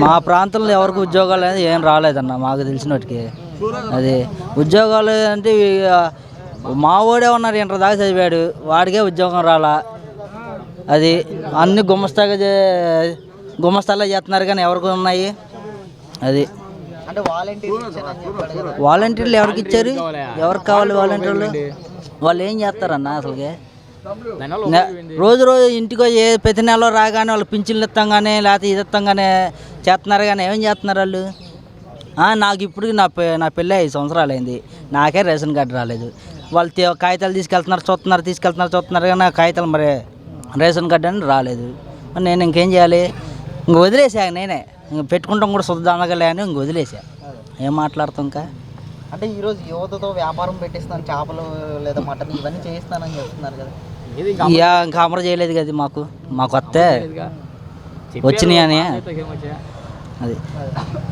మా ప్రాంతంలో ఎవరికి ఉద్యోగాలు అనేది ఏం రాలేదన్న మాకు తెలిసినట్టుకి అది ఉద్యోగాలు అంటే మా వాడే ఉన్నారు ఇంటర్ దాకా చదివాడు వాడికే ఉద్యోగం రాలా. అది అన్ని గుమస్తాగా చే- గుమస్తాలో చేస్తున్నారు కానీ ఎవరికి ఉన్నాయి? అది వాలంటీర్లు ఎవరికి ఇచ్చారు? ఎవరికి కావాలి వాలంటీర్లు? వాళ్ళు ఏం చేస్తారన్న అసలుకి? రోజు రోజు ఇంటికి ఏ ప్రతి నెల రాగానే వాళ్ళు పింఛన్లు ఇస్తాం కానీ లేకపోతే ఇది ఇస్తాం కానీ చేస్తున్నారు కానీ ఏం చేస్తున్నారు వాళ్ళు? ఆ, నాకు ఇప్పుడు నా పె- నా పెళ్ళి ఐదు సంవత్సరాలు అయింది. నాకే రేషన్ కార్డు రాలేదు. వాళ్ళు కాగితాలు తీసుకెళ్తున్నారు చూస్తున్నారు తీసుకెళ్తున్నారు చూస్తున్నారు కానీ నా కాగితాలు మరి రేషన్ కార్డు అని రాలేదు. మరి నేను ఇంకేం చేయాలి? ఇంక వదిలేసా నేనే. ఇంక పెట్టుకుంటాం కూడా శుద్ధంగా అని ఇంక వదిలేసా. ఏం మాట్లాడతాం ఇంకా? అంటే ఈ రోజు యువతతో వ్యాపారం పెట్టిస్తాను చేపలు లేదా మటన్ ఇవన్నీ చేయిస్తానని చెప్తున్నారు కదా. ఇక ఇంకా అమలు చేయలేదు కదా మాకు. మాకు వస్తే వచ్చినాయి అని. అది.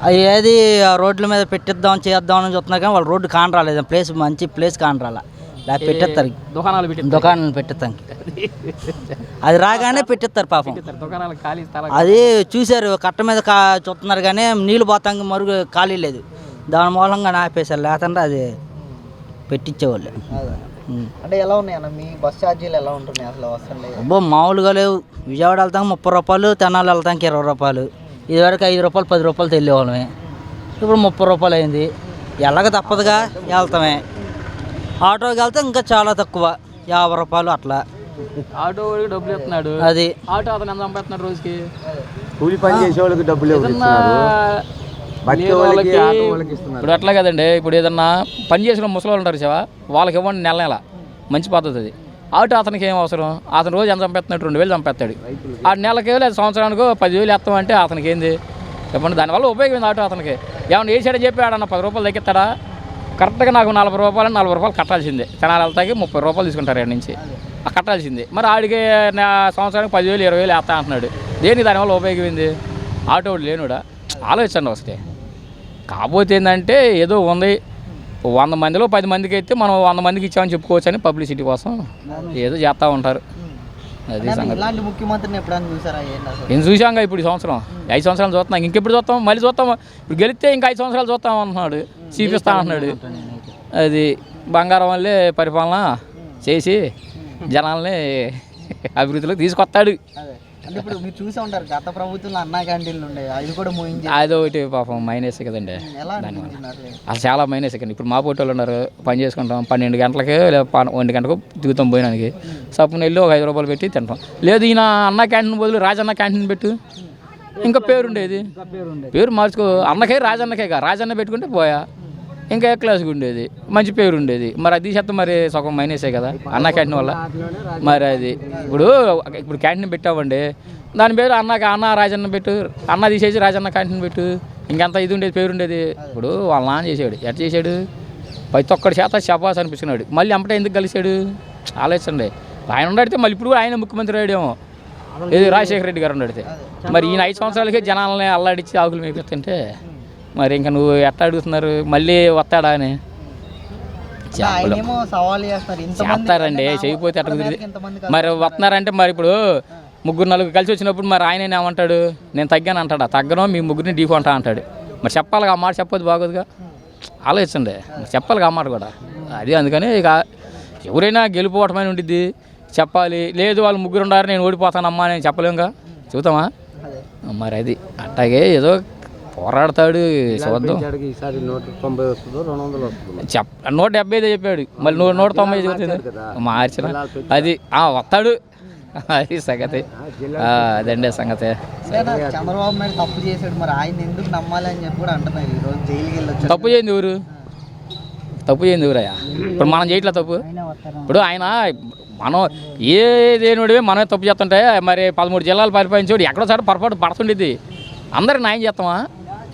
అది ఏది ఆ రోడ్ల మీద పెట్టిద్దాం చేద్దాం అని కానీ వాళ్ళు రోడ్డు కాని రాలేదు. ప్లేస్ మంచి ప్లేస్ కాని రాలా. పెట్టేస్తారు. దుకాణాలు పెట్టి దుకాణాలు పెట్టేస్తాం. అది రాగానే పెట్టేస్తారు పాపం. అది చూశారు కట్ట మీద కా చూస్తున్నారు కానీ నీళ్ళు పోతాం మరుగు ఖాళీ లేదు. దాని మూలంగా ఆపేశారు లేకుండా అది పెట్టించేవాళ్ళు. అంటే ఎలా ఉన్నాయి అన్న? మీ బస్ ఛార్జీలు ఎలా ఉంటున్నాయి? అసలు వస్తుండే అబ్బో మామూలుగా లేవు. విజయవాడ వెళ్తాం ముప్పై రూపాయలు తెనాలి వెళ్తానికి ఇరవై రూపాయలు. ఇదివరకు ఐదు రూపాయలు పది రూపాయలు తెలియవాళ్ళమే ఇప్పుడు ముప్పై రూపాయలు అయింది. ఎలాగ తప్పదుగా? వెళ్తామే. ఆటోకి వెళ్తే ఇంకా చాలా తక్కువ. యాభై రూపాయలు అట్లా. ఆటో వాడికి డబ్బులు ఇస్తున్నాడు. అది. ఆటో అతను ఎంత సంపాదిస్తున్నాడు రోజుకి? కూలి పని చేసే వాళ్ళకి డబ్బులు ఇస్తున్నారు. ఇప్పుడు ఎట్లా కదండి. ఇప్పుడు ఏదన్నా పని చేసిన ముసలి ఉంటారు సేవా వాళ్ళకి ఇవ్వండి నెల నెల. మంచి పద్ధతి అది. ఆటో అతనికి ఏం అవసరం? అతను రోజు ఎంత సంపేస్తున్నాడు రెండు వేలు సంపేస్తాడు ఆ నెలకి లేదా సంవత్సరానికి పదివేలు వేస్తామంటే అతనికి ఏంది? చెప్పండి దానివల్ల ఉపయోగం ఉంది ఆటో అతనికి? ఏమన్నా వేసాడని చెప్పి ఆడన్న పది రూపాయలు తగ్గిస్తాడా? కరెక్ట్గా నాకు నలభై రూపాయలు నలభై రూపాయలు కట్టాల్సిందే. తెనాలి వెళ్తాకి ముప్పై రూపాయలు తీసుకుంటారు ఆడ నుంచి. ఆ కట్టాల్సిందే. మరి ఆడికి సంవత్సరానికి పదివేలు ఇరవై వేలు వేస్తా అంటున్నాడు. దేనికి దానివల్ల ఉపయోగం ఏంది? ఆటో వాడు లేనుడా? ఆలోచించండి వస్తే కాకపోతే ఏంటంటే ఏదో ఉంది. వంద మందిలో పది మందికి అయితే మనం వంద మందికి ఇచ్చామని చెప్పుకోవచ్చు అని పబ్లిసిటీ కోసం ఏదో చేస్తూ ఉంటారు. అది సంగతి. ముఖ్యమంత్రిని ఎప్పుడైనా చూసారా? నేను చూసాంగా ఇప్పుడు ఈ సంవత్సరం. ఐదు సంవత్సరాలు చూస్తున్నాం. ఇంకెప్పుడు చూస్తాం? మళ్ళీ చూస్తాం. ఇప్పుడు గెలిస్తే ఇంకా ఐదు సంవత్సరాలు చూస్తాం అంటున్నాడు. చూపిస్తా అంటున్నాడు. అది బంగారం వల్లే పరిపాలన చేసి జనాల్ని అభివృద్ధిలోకి తీసుకొస్తాడు. అంటే ఇప్పుడు మీరు చూసే ఉంటారు గత ప్రభుత్వంలో అన్నా క్యాంటీన్లు ఉండే అవి కూడా మోయించి అదొకటి పాపం మైనస్ కదండి. ఎలా అసలు చాలా మైనస్ ఇక్కడ ఇప్పుడు మా పోటీ వాళ్ళు ఉన్నారు పని చేసుకుంటాం పన్నెండు గంటలకి లేదా ఒంటి గంటకు దిగుతాం పోయినానికి సప్పున వెళ్ళి ఒక ఐదు రూపాయలు పెట్టి తింటాం. లేదు ఈయన అన్న క్యాంటీన్ బదులు రాజన్న క్యాంటీన్ పెట్టు. ఇంకా పేరు ఉండేది పేరు మార్చుకో అన్నకే రాజన్నకే కా రాజన్న పెట్టుకుంటే పోయా. ఇంకా ఏ క్లాస్కి ఉండేది? మంచి పేరు ఉండేది. మరి అది శాతం మరి సగం మైనసే కదా? అన్న క్యాంటీన్ వల్ల. మరి అది. ఇప్పుడు ఇప్పుడు క్యాంటీన్ పెట్టామండి. దాని పేరు అన్నకి అన్న రాజన్న పెట్టు. అన్న తీసేసి రాజన్న క్యాంటీన్ పెట్టు. ఇంకెంత ఇది ఉండేది పేరు ఉండేది. ఇప్పుడు వాళ్ళ నాన్న చేసాడు ఎట్లా చేశాడు ప్రతి ఒక్కడి చేత శబాస్ అనిపిస్తున్నాడు. మళ్ళీ అంపటే ఎందుకు కలిశాడు? ఆలోచించండి. ఆయన ఉండడితే మళ్ళీ ఇప్పుడు కూడా ఆయన ముఖ్యమంత్రి అయ్యాడేమో. ఏది రాజశేఖర రెడ్డి గారు ఉండడితే. మరి ఈయన ఐదు సంవత్సరాలకే జనాలని అల్లాడిచ్చి ఆకులు మేపిస్తుంటే మరి ఇంకా నువ్వు ఎట్లా అడుగుతున్నారు? మళ్ళీ వస్తాడా అని? చేస్తారండి. చేయకపోతే ఎట్లా ఒక్కరి కుదిరి మీదకి ఇంతమంది మరి వస్తున్నారంటే మరి ఇప్పుడు ముగ్గురు నలుగురు కలిసి వచ్చినప్పుడు మరి ఆయన ఏమంటాడు? నేను తగ్గాను అంటాడా? తగ్గను మీ ముగ్గురిని ఢీకొంటా అంటాడు. మరి చెప్పాలిగా ఆ మాట చెప్పొద్దు బాగోదుగా? ఆలోచించండి. మరి చెప్పాలిగా ఆ మాట కూడా. అది అందుకని ఇక ఎవరైనా గెలుపోవటమని ఉండిద్ది. చెప్పాలి. లేదు వాళ్ళు ముగ్గురు ఉండారు నేను ఓడిపోతానమ్మా అని చెప్పలేముగా చూద్దామా అదే. మరి అది. అట్టాగే ఏదో పోరాడతాడు చూద్దాం ఈసారి నూట తొంభై వస్తుందో రెండు వందలు వస్తుందో. చెప్ నూట డెబ్బై ఐదు చెప్పాడు. మళ్ళీ నూట నూట తొంభై చెబుతుంది మార్చిన. అది ఆ, వస్తాడు. అది సంగతి. ఆ, అదండి సంగతి. చంద్రబాబు నాయుడు తప్పు చేశాడు. మరి ఆయన ఎందుకు నమ్మాలి అని చెప్పి కూడా అంటున్నారు. ఈ రోజు జైలుకి వెళ్ళొచ్చు తప్పు చేయండి ఎవరు? తప్పు చేయండి ఎవరయ్యా? ఇప్పుడు మనం చేయట్లే తప్పు? ఇప్పుడు ఆయన మనం ఏ దేనివడివే మనమే తప్పు చేస్తుంటే మరి పదమూడు జిల్లాలు పరిపాలించేవాడు ఎక్కడో సార్ పొరపాటు పడుతుండేది అందరికి న్యాయం చేస్తామా?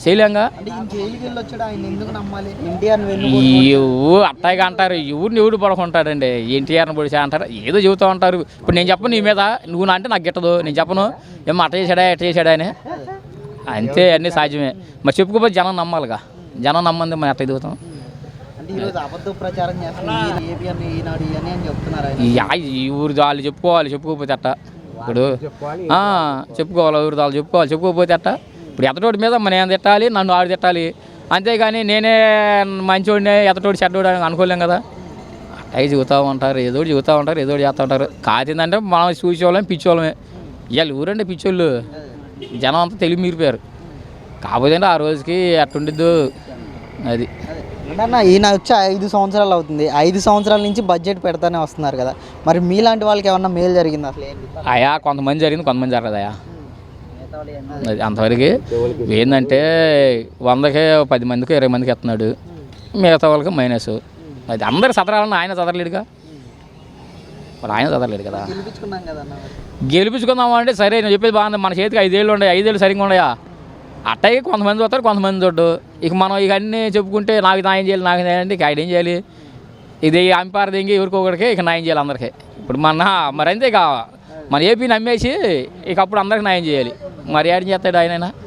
చేయలేంగా? అంటే ఈయన జైలుకి వెళ్ళొచ్చాడు ఆయన ఎందుకు నమ్మాలి? ఎన్టీఆర్ వెన్ను ఇవ్వు అట్టాగా అంటారు ఎవరిని ఎవడు పడుకుంటాడండి? ఎన్టీఆర్ని పొడిచా అంటారు ఏదో చెబుతూ ఉంటారు. ఇప్పుడు నేను చెప్పను నీ మీద నువ్వు నా అంటే నాకు గిట్టదు నేను చెప్పను. ఏమో అట్ట చేశాడా ఎట్ట చేశాడా అని. అంతే అన్నీ సాధ్యమే. మరి చెప్పుకోపోతే జనం నమ్మాలిగా. జనం నమ్మంది మరి అట్ట ఎదుగుతాం. ఊరు వాళ్ళు చెప్పుకోవాలి చెప్పుకోకపోతే అట్ట. ఇప్పుడు ఆ, చెప్పుకోవాలి. ఎవరి వాళ్ళు చెప్పుకోవాలి చెప్పుకోకపోతే అట్ట. ఇప్పుడు ఎతటోడి మీద మనం ఏం తిట్టాలి నన్ను ఆడు తిట్టాలి. అంతేగాని నేనే మంచోడిని ఎతటోడి చెడ్డోడు అని అనుకోలేం కదా. అవి చెబుతూ ఉంటారు ఏదో చెబుతూ ఉంటారు ఏదో చేస్తూ ఉంటారు. కాదంటే మనం చూసేవాళ్ళం పిచ్చోళ్ళమే ఇవాళ ఊరండి పిచ్చోళ్ళు. జనం అంతా తెలివి మీరిపోయారు. కాకపోతే అంటే ఆ రోజుకి అట్టుండిద్దు అది. అన్న ఈయన వచ్చి ఐదు సంవత్సరాలు అవుతుంది. ఐదు సంవత్సరాల నుంచి బడ్జెట్ పెడతానే వస్తున్నారు కదా. మరి మీలాంటి వాళ్ళకి ఏమన్నా మేలు జరిగింది? అసలు అయా కొంతమంది జరిగింది కొంతమంది జరగదు అయా అంతవరకు. ఏంటంటే వందకే పది మందికి ఇరవై మందికి ఎత్తున్నాడు. మిగతా వాళ్ళకి మైనస్. అది అందరు చదరాలన్నా ఆయన చదరలేడుగా. మరి ఆయన చదరలేడు కదా. గెలిపించుకుందాం అంటే సరే నేను చెప్పేది బాగుంది. మన చేతికి ఐదేళ్ళు ఉన్నాయి ఐదేళ్ళు సరిగ్గా ఉన్నాయా? అట్టగే కొంతమంది చూస్తారు కొంతమంది చూడ్డు. ఇక మనం ఇక అన్నీ చెప్పుకుంటే నాకు న్యాయం చేయాలి నాకు న్యాయం అంటే ఇక ఆయన ఏం చేయాలి? ఇది అంపార దింగి ఎవరికొకరికి ఇక న్యాయం చేయాలి అందరికీ. ఇప్పుడు మన మరి అంతే ఇక మన ఏపీని అమ్మేసి ఇక అప్పుడు అందరికి న్యాయం చేయాలి. మరి ఏం చేస్తాడు ఆయన